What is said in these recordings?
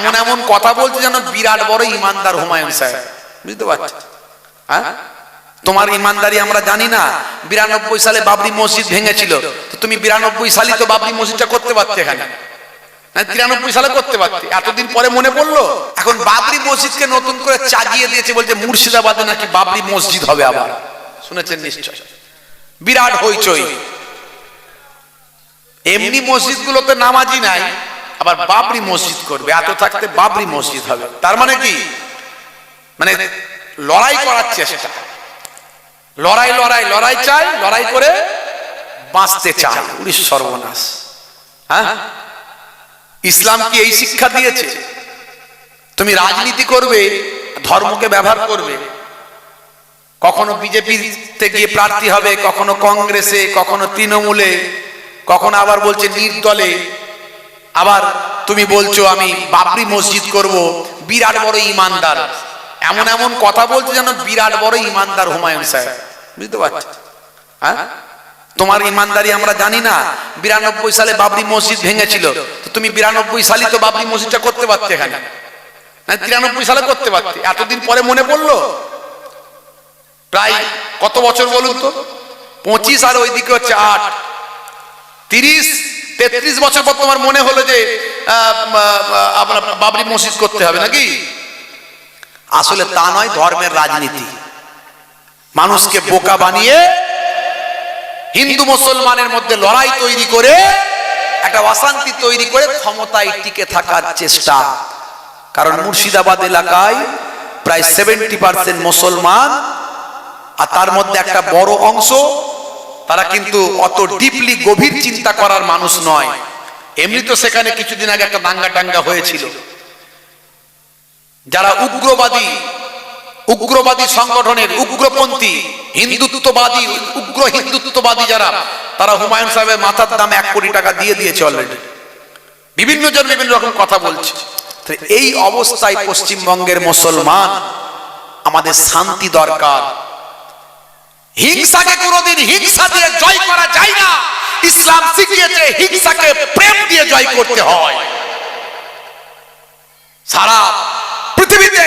এমন এমন কথা বলছে যেন বিরাট বড় ইমানদার হুমায়ুন সাহেব। বুঝতে পারছ? হ্যাঁ? তোমার ইমানদারি আমরা জানি না। বিরানব্বই সালে বাবরি মসজিদ ভেঙেছিল। তো তুমি বিরানব্বই সালে তো বাবরি মসজিদটা করতে পারতে এখানে। তিরানব্বই সালে করতে এতদিন পরে মনে পড়ল, এখন বাবরি মসজিদকে নতুন করে চাগিয়ে দিয়েছে বলছে মুর্শিদাবাদে নাকি বাবরি মসজিদ হবে আবার। শুনেছেন নিশ্চয়? বিরাট হইচই। এমনি মসজিদ গুলোতে নামাজি নাই। আবার বাবরি মসজিদ করবে, এত থাকতে বাবরি মসজিদ হবে। তার মানে কি? মানে লড়াই করার চেষ্টা। লড়াই লড়াই লড়াই চাই, লড়াই করে বাঁচতে চায় উনিশ সর্বনাশ। হ্যাঁ? ইসলাম কি এই শিক্ষা দিয়েছে? তুমি রাজনীতি করবে, ধর্মকে ব্যবহার করবে। কখনো বিজেপিতে গিয়ে প্রার্থী হবে, কখনো কংগ্রেসে, কখনো তৃণমূলে, কখনো আবার বলছে নির্দলে। আবার তুমি বলছো, আমি বাবরি মসজিদ করব, বিরাট বড় ইমানদার। এমন এমন কথা বলছে যেন বিরাট বড় ইমানদার হুমায়ুন সাহেব। বুঝতে পারছ? হ্যাঁ? তোমার ইমানদারি আমরা জানি না। বিরানব্বই সালে বাবরি মসজিদ ভেঙেছিল। তো তুমি বিরানব্বই সালে তো বাবরি মসজিদটা করতে পারতে এখানে। না, তিরানব্বই সালে করতে পারতে। এতদিন পরে মনে পড়ল? প্রায় কত বছর বলুন তো? পঁচিশ আর ওইদিকে হচ্ছে আট। তিরিশ তেত্রিশ বছর পর তোমার মনে হলো যে আপনার বাবরি মসজিদ করতে হবে নাকি? আসলে তা নয়, ধর্মের রাজনীতি। মানুষকে বোকা বানিয়ে হিন্দু মুসলমানের মধ্যে লড়াই তৈরি করে, একটা অশান্তি তৈরি করে ক্ষমতায় টিকে থাকার চেষ্টা। কারণ মুর্শিদাবাদ এলাকায় প্রায় সেভেন্টি পার্সেন্ট মুসলমান, আর তার মধ্যে একটা বড় অংশ তারা কিন্তু অত ডিপলি গভীর চিন্তা করার মানুষ নয়। এমনি তো সেখানে কিছুদিন আগে একটা দাঙ্গা টাঙ্গা হয়েছিল। যারা উগ্রবাদী উগ্রবাদী সংগঠনের উগ্রপন্থী, হিন্দুত্ববাদী, উগ্র হিন্দুত্ববাদী যারা, তারা হুমায়ুন সাহেবের মাথার দাম এক কোটি টাকা দিয়ে দিয়েছে অলরেডি বিভিন্ন জন বিভিন্ন রকম কথা বলছে। এই অবস্থায় পশ্চিমবঙ্গের মুসলমান, আমাদের শান্তি দরকার। হিংসাকে কোনোদিন হিংসা দিয়ে জয় করা যায় না। ইসলাম শিখিয়েছে হিংসাকে প্রেম দিয়ে জয় করতে হয়। সারা পৃথিবীতে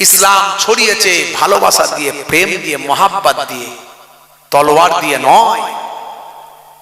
ইসলাম ছড়িয়েছে ভালোবাসা দিয়ে, প্রেম দিয়ে, মহাব্বাত দিয়ে। তলোয়ার দিয়ে নয়।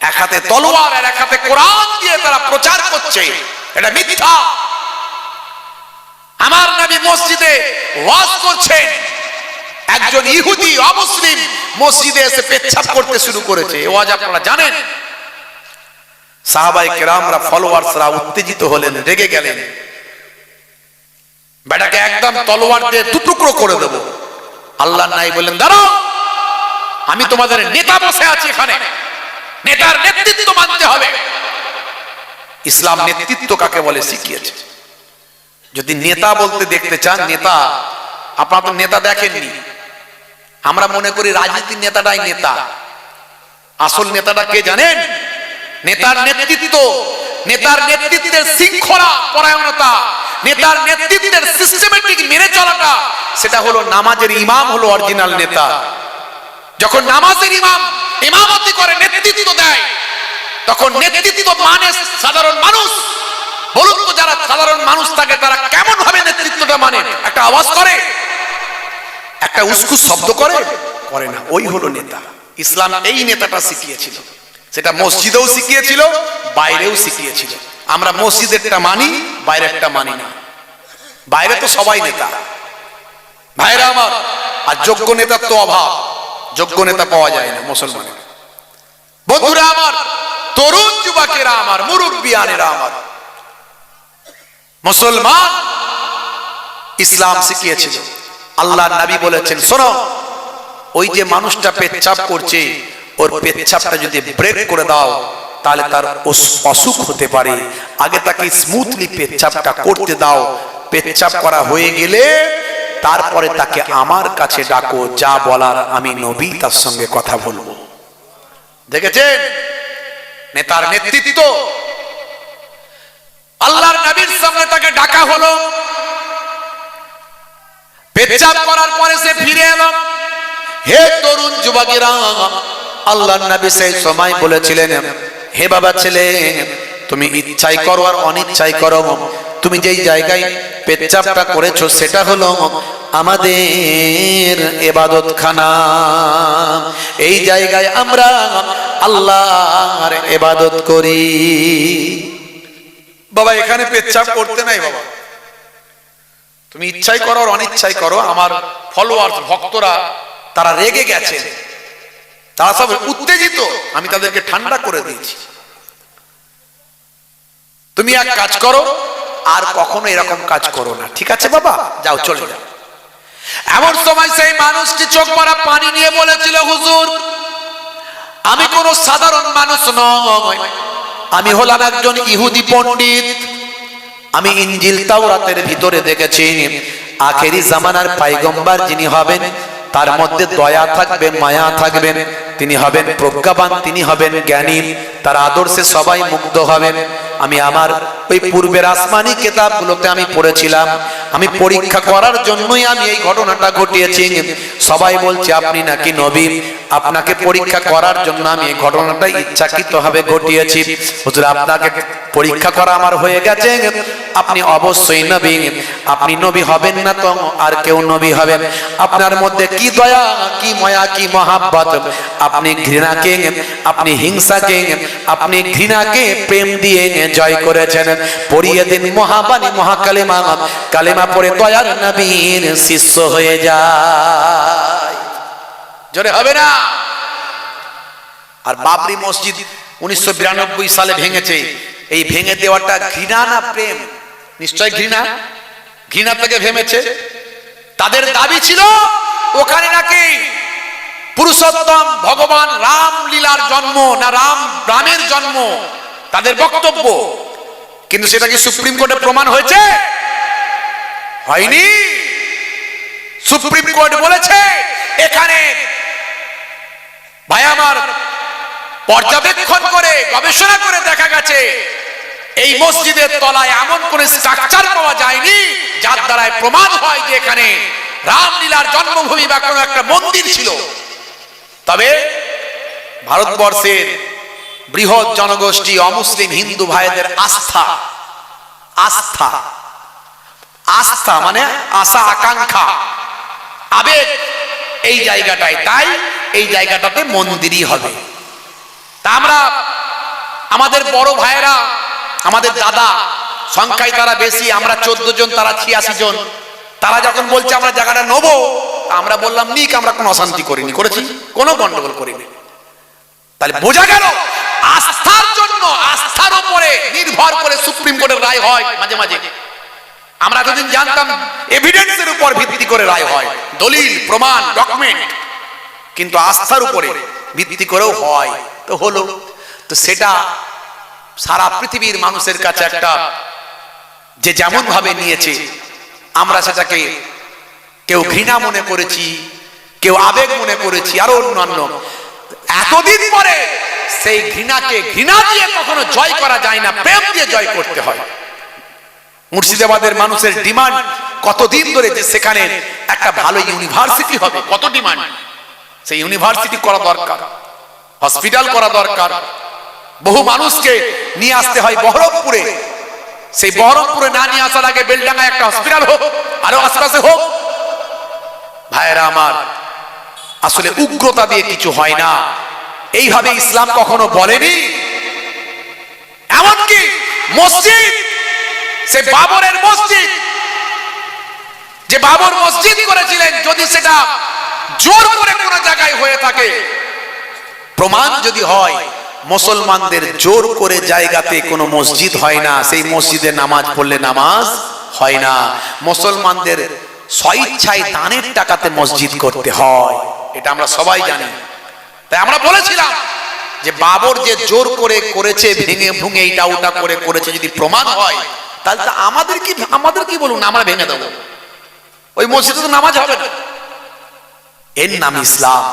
এক হাতে তলোয়ার আর এক হাতে কোরআন দিয়ে তারা প্রচার করছে। এটা মিথ্যা। আমার নবী মসজিদে ওয়াজ করছেন একজন ইহুদি অমুসলিম মসজিদে এসে পেচ্ছাপ করতে শুরু করেছে। ওয়াজ আপনারা জানেন। সাহাবাই কেরামরা ফলোয়ার্সরা উত্তেজিত হলেন, রেগে গেলেন। বেটাকে একদম তলোয়ার দিয়ে দুটুকরো করে দেব। আল্লাহ নাই বললেন, দাঁড়াও, আমি তোমাদের নেতা বসে আছি এখানে। নেতার নেতৃত্ব মানতে হবে। ইসলাম নেতৃত্ব কাকে বলে শিখিয়েছে। যদি নেতা বলতে দেখতে চান, নেতা, আপনারা তো নেতা দেখেননি। আমরা মনে করি রাজনীতির নেতাটাই নেতা। আসল নেতাটা কে জানেন? নেতার নেতৃত্ব, নেতার নেতৃত্বের শৃঙ্খলা, পরায়ণতা, নেতার নেতৃত্বের সিস্টেমেটিক মেনে চলাটা, সেটা হলো নামাজের ইমাম হলো অরিজিনাল নেতা। যখন নামাজের ইমাম ইমামতি করে, নেতৃত্ব দেয়, তখন নেতৃত্ব মানে সাধারণ মানুষ। বলুন তো যারা সাধারণ মানুষ থাকে, তারা কেমন ভাবে নেতৃত্বটা মানে? একটা আওয়াজ করে। একটা উস্কুস শব্দ করে? করে না ওই হলো নেতা। ইসলাম এই নেতাটা শিখিয়েছিল। সেটা মসজিদেও শিখিয়েছিল বাইরেও শিখিয়েছিল। আমরা মসজিদের মসজিদেরটা মানি বাইরেরটা মানি না। বাইরে তো সবাই নেতা। ভাইরা আমার আর যোগ্য নেতার তো অভাব। যোগ্য নেতা পাওয়া যায় না মুসলমানের। বন্ধুরা আমার তরুণ যুবকেরা আমার মুরব্বিয়ানেরা আমার। মুসলমান ইসলাম শিখিয়েছিল। আল্লাহ নবী বলেছেন, শোনো, ওই যে মানুষটা পেচ্ছাপ করছে, ওর পেচ্ছাপটা যদি ব্রেক করে দাও, তাহলে তার অস- অসুখ হতে পারে। আগে তাকে স্মুথলি পেচ্ছাপটা করতে দাও। পেচ্ছাপ করা হয়ে গেলে তারপরে তাকে আমার কাছে ডাকো, যা বলার আমি নবী তার সঙ্গে কথা বলব। দেখেছেন? নেতার নেতৃত্ব। আল্লাহর নবীর সামনে তাকে ডাকা হলো। পেচ্ছাপ করার পরে সে ফিরে এলো। হে তরুণ যুবকেরা, আল্লাহর নবী সেই সময় বলেছিলেন, হে বাবা ছেলে, তুমি ইচ্ছাই করো আর অনিচ্ছাই করো। তুমি যেই জায়গায় পেচ্ছাপটা করেছ, সেটা হলো আমাদের এবাদত খানা এই জায়গায় আমরা আল্লাহর এবাদত করি। বাবা, এখানে পেচ্ছাপ করতে নাই বাবা। তুমি ইচ্ছাই করো আর অনিচ্ছাই করো, আমার ফলোয়ার ভক্তরা তারা রেগে গেছে। তারা সব উত্তেজিত, আমি তাদেরকে ঠান্ডা করে দিয়েছি। তুমি এক কাজ করো, আর কখনো এরকম কাজ করো না। ঠিক আছে বাবা? যাও, চলে যাও। এমন সময় সেই মানুষটি চোখ মারা পানি নিয়ে বলেছিল, হুজুর, আমি কোন সাধারণ মানুষ নয়। আমি হলাম একজন ইহুদি পণ্ডিত। আমি ইঞ্জিল তাওরাতের ভিতরে দেখেছি। আখেরি জামানার পাইগম্বার যিনি হবেন, তার মধ্যে দয়া থাকবে, মায়া থাকবেন তিনি হবেন প্রজ্ঞাবান, তিনি হবেন জ্ঞানী। তার আদর্শে সবাই মুগ্ধ হবেন। আমি আমার ওই পূর্বের আসমানি কেতাবগুলোতে আমি পড়েছিলাম। আমি পরীক্ষা করার জন্যই আমি এই ঘটনাটা ঘটিয়েছি। সবাই বলছে, আপনি নাকি নবী? আপনাকে পরীক্ষা করার জন্য আমি এই ঘটনাটা ইচ্ছাকৃতভাবে ঘটিয়েছি। হুজুর, আপনাকে পরীক্ষা করা আমার হয়ে গেছে। আপনি অবশ্যই নবী। আপনি নবী হবেন না তো আর কেউ নবী হবেন আপনার মধ্যে কি দয়া, কি মায়া, কি মহাব্বত? আপনি ঘৃণাকে, আপনি হিংসাকে, আপনি ঘৃণাকে প্রেম দিয়ে জয় করেছেন। পড়িয়ে দিন মহাবাণী মহাকালিমা। কালিমা পড়ে দয়ার নবীর শিষ্য হয়ে যায়। জোরে হবে না? আর বাবরি মসজিদ উনিশশো সালে ভেঙেছে। এই ভেঙে দেওয়াটা ঘৃণা না প্রেম? নিশ্চয় ঘৃণা? ঘৃণা থেকে ভেঙেছে। তাদের দাবি ছিল, ওখানে নাকি পুরুষোত্তম ভগবান রাম লীলার জন্ম না রাম, রামের জন্ম? তাদের বক্তব্য। কিন্তু সেটা কি সুপ্রিম কোর্টে প্রমাণ হয়েছে? হয়নি। সুপ্রিম কোর্ট বলেছে, এখানে ভাই আমার পর্যবেক্ষণ করে, গবেষণা করে দেখা গেছে, এই মসজিদের তলায় এমন কোন স্ট্রাকচার পাওয়া যায়নি, যার দ্বারায় প্রমাণ হয় যে এখানে রামলীলার জন্মভূমি বা কোনো একটা মন্দির ছিল। তবে ভারতবর্ষের বৃহৎ জনগোষ্ঠী অমুসলিম হিন্দু ভাইদের আস্থা। আস্থা। আস্থা মানে আশা, আকাঙ্ক্ষা। আবেগ। এই জায়গাটায় তাই এই জায়গাটাতে মন্দিরই হবে। তা আমরা আমাদের বড় ভাইয়েরা, আমাদের দাদা, সংখ্যায় তারা বেশি, আমরা চোদ্দ জন, তারা ছিয়াশি জন। তারা যখন বলছে আমরা জায়গাটা নেব আমরা বললাম, নিক, আমরা কোনো অশান্তি করিনি। করেছি? কোনো গন্ডগোল করিনি। তাহলে বোঝা গেল নির্ভর করে সুপ্রিম কোর্টের রায় হয় মাঝে মাঝে। আমরা এতদিন জানতাম এভিডেন্সের উপর ভিত্তি করে রায় হয়, দলিল, প্রমাণ ডকুমেন্ট কিন্তু আস্থার উপরে ভিত্তি করেও হয়। তো হলো। তো সেটা সারা পৃথিবীর মানুষের কাছে একটা, যে যেমন ভাবে নিয়েছে, আমরা সেটাকে কেউ ঘৃণা মনে করেছি, কেউ আবেগ মনে করেছি, আরও অন্যান্য। এতদিন পরে সেই ঘৃণাকে ঘৃণা দিয়ে কখনো জয় করা যায় না, প্রেম দিয়ে জয় করতে হয়। মুর্শিদাবাদের মানুষের ডিমান্ড কতদিন ধরে যে সেখানে একটা ভালো ইউনিভার্সিটি হবে, কত ডিমান্ড? সেই ইউনিভার্সিটি করা দরকার, হসপিটাল করা দরকার। বহু মানুষকে নিয়ে আসতে হয় বহরমপুরে। সেই বহরমপুরে না নিয়ে আসার আগে বেলডাঙ্গা একটা হসপিটাল হোক, আরও আশপাশে হোক। ভাইয়েরা আমার আসলে উগ্রতা দিয়ে কিছু হয় না। এইভাবে ইসলাম কখনো বলেনি? এমনকি মসজিদ, সে বাবরের মসজিদ, যে বাবর মসজিদ করেছিলেন, যদি সেটা জোর করে কোন জায়গায় হয়ে থাকে, প্রমাণ যদি হয়, মুসলমানদের জোর করে জায়গাতে কোনো মসজিদ হয় না, সেই মসজিদে নামাজ পড়লে নামাজ হয় না। মুসলমানদের স্বইচ্ছায় দানের টাকাতে মসজিদ করতে হয়। এটা আমরা সবাই জানি তাই আমরা বলেছিলাম যে বাবর যে জোর করে করেছে ভেঙে ভুঙে এইটা ওটা করে করেছে যদি প্রমাণ হয় তাহলে তো আমাদের কি আমাদের কি বলুন আমরা ভেঙে দেবো ওই মসজিদে তো নামাজ হবে না এর নাম ইসলাম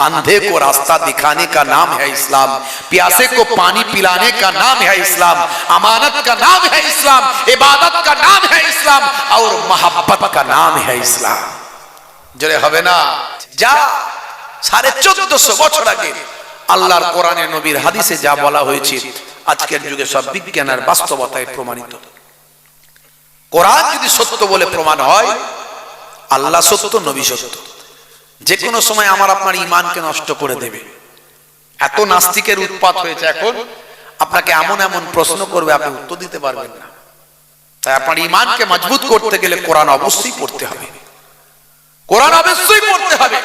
अंधे को रास्ता दिखाने का नाम है इस्लाम प्यासे को पानी पिलाने का नाम है इस्लाम अमानत का नाम है इस्लाम इबादत का नाम है इस्लाम और मोहब्बत का नाम है इस्लाम জোরে হবে না যা সাড়ে চোদ্দশো বছর আগে আল্লাহর কোরআনে নবীর হাদিসে যা বলা হয়েছে, আজকের যুগে সব বিজ্ঞানের বাস্তবতায় প্রমাণিত। কোরআন যদি সত্য বলে প্রমাণ হয়, আল্লাহ সত্য, নবী সত্য। যে কোনো সময় আমার আপনার ইমানকে নষ্ট করে দেবে। এত নাস্তিকের উৎপাত হয়েছে এখন, আপনাকে এমন এমন প্রশ্ন করবে, আপনি উত্তর দিতে পারবেন না। তাই আপনার ইমানকে মজবুত করতে গেলে কোরআন অবশ্যই পড়তে হবে। কোরআন অবশ্যই পড়তে হবে।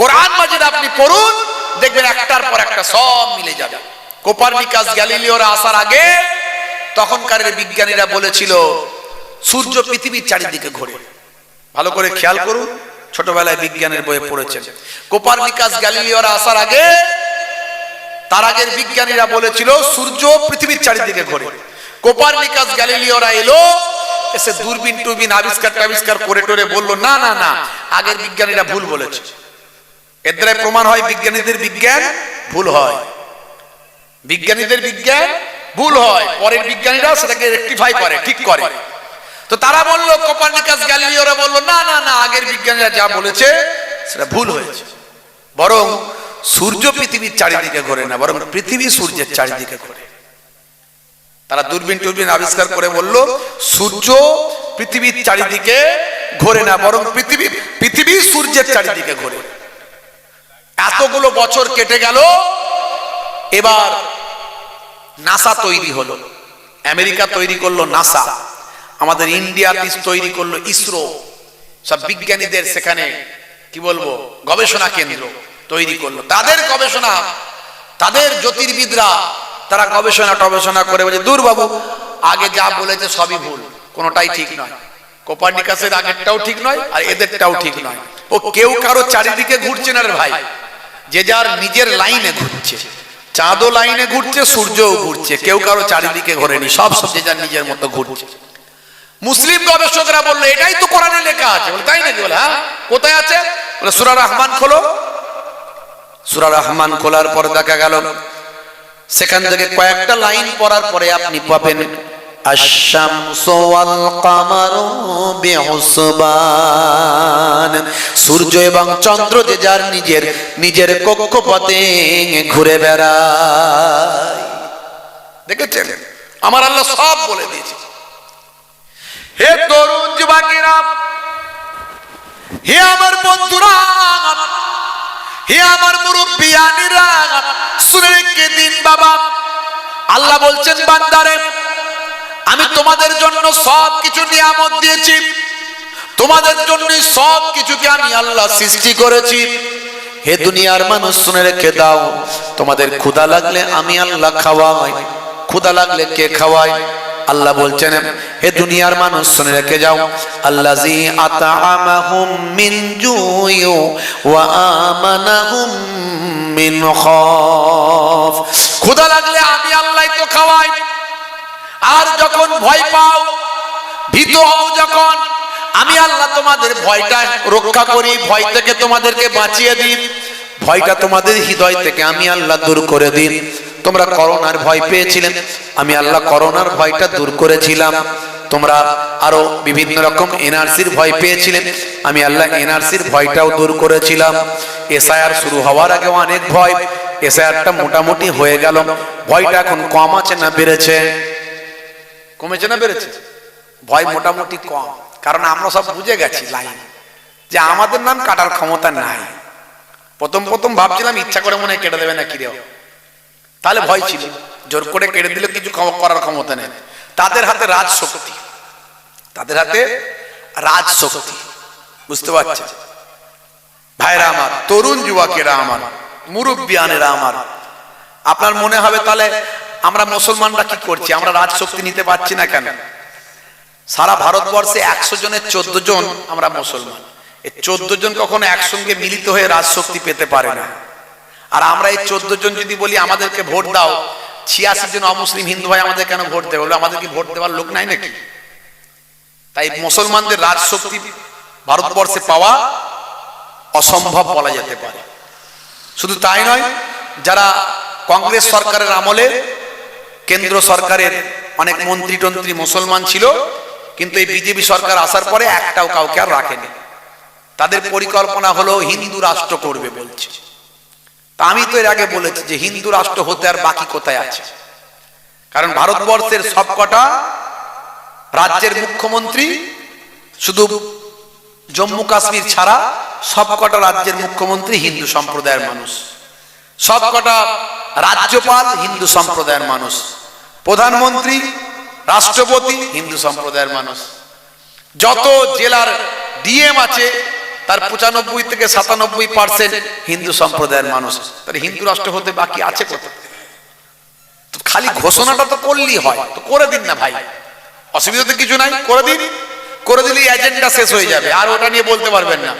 কোরআন মাজিদ আপনি পড়ুন, দেখবেন একটার পর একটা সব মিলে যাবে। কোপারনিকাস গ্যালিলিওরা আসার আগে তখনকার বিজ্ঞানীরা বলেছিল, সূর্য পৃথিবীর চারিদিকে ঘোরে। ভালো করে খেয়াল করুন, ছোটবেলায় বিজ্ঞানের বইয়ে পড়েছেন। কোপারনিকাস গ্যালিলিওরা আসার আগে তার আগের বিজ্ঞানীরা বলেছিল, সূর্য পৃথিবীর চারিদিকে ঘোরে। কোপারনিকাস গ্যালিলিওরা এলো এসে দূরবীন টুরবিন আবিষ্কার টাবিষ্কার করে টোরে বলল, না না না, আগের বিজ্ঞানীরা ভুল বলেছে। এর প্রমাণ হয় বিজ্ঞানীদের বিজ্ঞান ভুল হয়। বিজ্ঞানীদের বিজ্ঞান ভুল হয়। পরের বিজ্ঞানীরা সেটাকে রেকটিফাই করে, ঠিক করে। তো তারা বলল, কোপারনিকাস গ্যালিলিওরা বলল, না না না, আগের বিজ্ঞানীরা যা বলেছে, সেটা ভুল হয়েছে। বরং সূর্য পৃথিবীর চারিদিকে ঘোরে না, বরং পৃথিবী সূর্যের চারিদিকে ঘোরে। তারা দূরবীন টুরবিন আবিষ্কার করে বলল সূর্য পৃথিবীর চারিদিকে ঘোরে না বরং পৃথিবী পৃথিবী সূর্যের চারিদিকে ঘোরে। এতগুলো বছর কেটে গেল এবার নাসা তৈরি হলো। আমেরিকা তৈরি করল নাসা আমাদের ইন্ডিয়া তৈরি করল ইসরো। সব বিজ্ঞানীদের সেখানে কি বলব গবেষণা কেন্দ্র তৈরি করল। তাদের গবেষণা তাদের জ্যোতির্বিদরা তারা গবেষণা টবেষণা করে বলছে দূর বাবু, আগে যা বলেছে সবই ভুল। কোনোটাই ঠিক নয়। কোপার্নিকাসের আগেরটাও ঠিক নয় আর এদেরটাও ঠিক নয়। ও কেউ কারও চারিদিকে ঘুরছে না রে ভাই। যে যার নিজের লাইনে ঘুরছে। চাঁদও লাইনে ঘুরছে, সূর্যও ঘুরছে। কেউ কারও চারিদিকে ঘোরেনি, সব সব যে যার নিজের মতো ঘুরছে। মুসলিম গবেষকরা বলল, এটাই তো কোরআনে লেখা আছে। বলে, তাই নাকি? বলে হ্যাঁ কোথায় আছে? বলে, সুরা রহমান খোলো। সুরা রহমান খোলার পর দেখা গেল সেখান থেকে কয়েকটা লাইন পড়ার পরে আপনি পাবেন সূর্য এবং চন্দ্র যে যার নিজের নিজের কক্ষপথে ঘুরে বেড়ায়। দেখেছেন? আমার আল্লাহ সব বলে দিয়েছে। হে তরুণ যুবকেরা, হে আমার বন্ধুরা, হে আমার মুরব্বিয়ানিরা আল্লাহ বলছেন, বান্দারে, আমি তোমাদের জন্য সব কিছু নিয়ামত দিয়েছি। তোমাদের জন্য সব কিছুকে আমি আল্লাহ সৃষ্টি করেছি। হে দুনিয়ার মানুষ, শুনে রেখে দাও, তোমাদের ক্ষুধা লাগলে আমি আল্লাহ খাওয়াই। ক্ষুধা লাগলে কে খাওয়াই আল্লাহ বলছেন, হে দুনিয়ার মানুষ, শুনে রেখে যাও। আল্লাজি আতাআমাহুম মিন জুয়ু ওয়া আমানাহুম মিন খাফ ক্ষুধা লাগলে আমি আল্লাহই তো খাওয়াই। আর যখন ভয় পাও, ভীত হও যখন, আমি আল্লাহ তোমাদের ভয়টা রক্ষা করি, ভয় থেকে তোমাদেরকে বাঁচিয়ে দিই। ভয়টা তোমাদের হৃদয় থেকে আমি আল্লাহ দূর করে দিন তোমরা করোনার ভয় পেয়েছিলেন, আমি আল্লাহ করোনার ভয়টা দূর করেছিলাম। তোমরা আরও বিভিন্ন রকম এনআরসির ভয় পেয়েছিলেন, আমি আল্লাহ এনআরসির ভয়টাও দূর করেছিলাম। এসআইআর শুরু হওয়ার আগে অনেক ভয় এসআইআরটা মোটামুটি হয়ে গেল। ভয়টা এখন কম আছে না বেড়েছে? কমেছে না বেড়েছে? ভয় মোটামুটি কম। কারণ আমরা সব বুঝে গেছি লাইন, যে আমাদের নাম কাটার ক্ষমতা নাই। প্রথম প্রথম ভাবছিলাম ইচ্ছা করে মনে হয় কেটে দেবে না কি রে তাহলে ভয় ছিল। জোর করে কেটে দিলে কিছু করার ক্ষমতা নেই। তাদের হাতে রাজ শক্তি তাদের হাতে রাজ শক্তি বুঝতে পারছেন? ভাইরা আমার, তরুণ যুবকেরা আমার। মুরব্বিয়ানেরা আমার। আপনার মনে হবে তাহলে আমরা মুসলমানরা কি করছি? আমরা রাজশক্তি নিতে পারছি না কেন? সারা ভারতবর্ষে একশো জনের চোদ্দ জন আমরা মুসলমান। এই চোদ্দ জন কখনো একসঙ্গে মিলিত হয়ে রাজশক্তি পেতে পারে না। আর আমরা এই চোদ্দ জন যদি বলি, আমাদেরকে ভোট দাও। ছিয়াশি জন অমুসলিম হিন্দু ভাই আমাদের কেন ভোট দেবে? আমাদের কি ভোট দেওয়ার লোক নাই নাকি? তাই মুসলমানদের রাজশক্তি ভারতবর্ষে পাওয়া অসম্ভব বলা যেতে পারে। শুধু তাই নয়, যারা কংগ্রেস সরকারের আমলে কেন্দ্র সরকারের অনেক মন্ত্রী টন্ত্রী মুসলমান ছিল, কিন্তু এই বিজেপি সরকার আসার পরে একটাও কাউকে আর রাখেনি। তাদের পরিকল্পনা হলো হিন্দু রাষ্ট্র করবে বলছে। তা আমি তো এর আগে বলেছি যে হিন্দু রাষ্ট্র হতে আর বাকি কোথায় আছে? কারণ ভারতবর্ষের সবকটা রাজ্যের মুখ্যমন্ত্রী শুধু জম্মু কাশ্মীর ছাড়া সবকটা রাজ্যের মুখ্যমন্ত্রী হিন্দু সম্প্রদায়ের মানুষ। সবকটা রাজ্যপাল হিন্দু সম্প্রদায়ের মানুষ। প্রধানমন্ত্রী, রাষ্ট্রপতি হিন্দু সম্প্রদায়ের মানুষ। যত জেলার ডিএম আছে, তার পঁচানব্বই থেকে সাতানব্বই পার্সেন্ট হিন্দু সম্প্রদায়ের মানুষ। তাহলে হিন্দু রাষ্ট্র হতে বাকি আছে তো খালি ঘোষণাটা তো করলেই হয়। তো করে দিন না ভাই। অসুবিধা তো কিছু নাই, করে দিন। করে দিলে এজেন্ডা শেষ হয়ে যাবে। আর ওটা নিয়ে বলতে পারবেন না।